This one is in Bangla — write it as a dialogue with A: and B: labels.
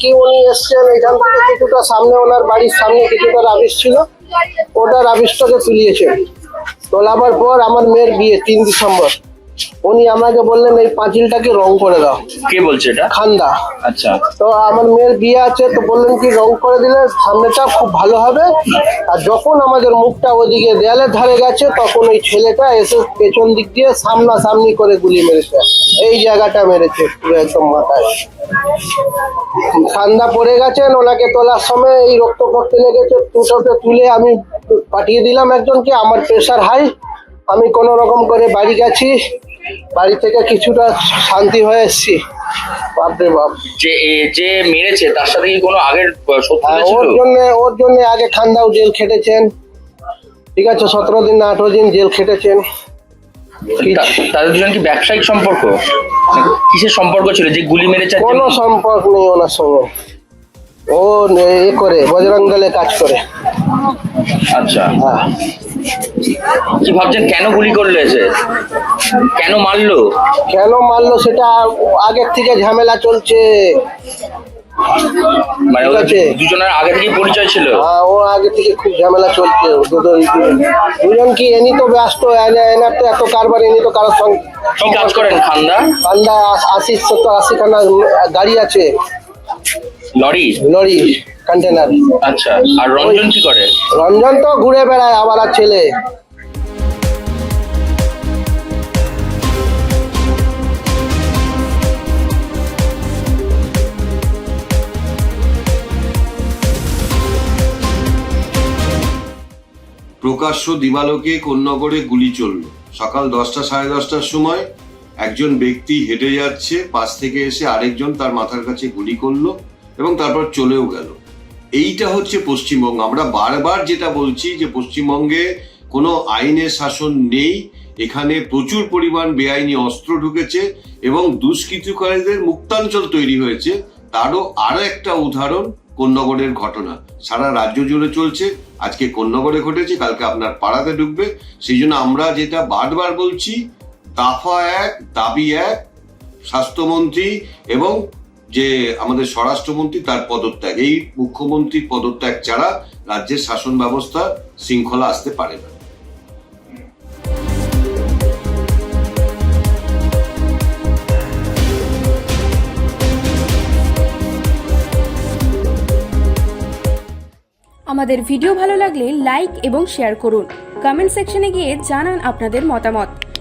A: কি উনি এসছেন? এখান থেকে কিছুটা সামনে ওনার বাড়ির সামনে কিছুটা রাবিশ ছিল। ওটা রাবিশটাকে তুলিয়েছে। তোলাবার পর আমার মেয়ের বিয়ে, তিন ডিসেম্বর। উনি আমাকে বললেন এই পাঁচিলটাকে রং করে দাও।
B: কে বলছে এটা?
A: খান্দা।
B: আচ্ছা।
A: তো আমার মেয়ের বিয়ে আছে তো বললেন কি রং করে দিলে সামনেটা খুব ভালো হবে। আর যখন আমাদের মুখটা ওদিকে দেয়ালের ধারে গেছে তখন ওই ছেলেটা এসে পেছন দিক দিয়ে সামনা সামনি করে গুলি মেরেছে। এই জায়গাটা মেরেছে পুরো একদম মাথায়। ঠান্ডা পড়ে গেছেন ওনাকে তোলার সময় এই রক্ত করতে লেগেছে। দুটোকে তুলে আমি পাঠিয়ে দিলাম একজনকে আমার প্রেশার হাই আমি কোনো রকম করে বাড়ি গেছি বাড়ি থেকে কিছুটা শান্তি হয়ে এসছি। বাপরে বাপ।
B: যে যে মেরেছে তার সাথে কি কোনো আগের
A: আর ওর জন্য ওর জন্য আগে খান্দাও জেল খেটেছেন। ঠিক আছে সতেরো দিন না আঠারো দিন জেল খেটেছেন।
B: তাদের দুজন কি ব্যবসায়িক সম্পর্ক? কিসের সম্পর্ক ছিল? যে গুলি মেরেছে
A: কোনো সম্পর্ক নেই ওনার সঙ্গে। ও এ করে বজরং দলে কাজ করে।
B: আচ্ছা।
A: হ্যাঁ।
B: কি ভাবছেন কেন গুলি করল এসে? কেন মারলো?
A: কেন মারলো সেটা আগের থেকে ঝামেলা চলছে।
B: মানে। দুজনের আগে থেকেই পরিচয় ছিল?
A: হ্যাঁ ও আগে থেকে খুব ঝামেলা চলছে। দুজন দুজন কি এনি তো ব্যস্ত এনা- এনার তো এত কারবার এনি তো কারোর সঙ্গে
B: কি কাজ করেন খান্দা?
A: কান্দা আশি সত্তর আশি খানা গাড়ি আছে।
B: লরি
A: লরি কন্টেনার
B: আচ্ছা আর রঞ্জন কি করে?
A: রঞ্জন তো ঘুরে বেড়ায় আবার আর ছেলে।
C: প্রকাশ্য দিবালোকে কোন্নগরে গুলি চলল। সকাল দশটা সাড়ে দশটার সময় একজন ব্যক্তি হেঁটে যাচ্ছে পাশ থেকে এসে আরেকজন তার মাথার কাছে গুলি করল। এবং তারপর চলেও গেল। এইটা হচ্ছে পশ্চিমবঙ্গ। আমরা বারবার যেটা বলছি যে পশ্চিমবঙ্গে কোনো আইনের শাসন নেই, এখানে প্রচুর পরিমাণ বেআইনি অস্ত্র ঢুকেছে এবং দুষ্কৃতিকারীদের মুক্তাঞ্চল তৈরি হয়েছে। তারও আরও একটা উদাহরণ, কোন্নগরের ঘটনা। সারা রাজ্য জুড়ে চলছে। আজকে কোন্নগরে ঘটেছে, কালকে আপনার পাড়াতে ঢুকবে। সেই জন্য আমরা যেটা বারবার বলছি, দাফা এক, দাবি এক, স্বাস্থ্যমন্ত্রী এবং যে আমাদের স্বরাষ্ট্রমন্ত্রী তার পদত্যাগ। এই মুখ্যমন্ত্রীর পদত্যাগ ছাড়া রাজ্যের শাসন ব্যবস্থা শৃঙ্খলা আসতে পারে না।
D: আমাদের ভিডিও ভালো লাগলে লাইক এবং শেয়ার করুন। কমেন্ট সেকশনে গিয়ে জানান আপনাদের মতামত।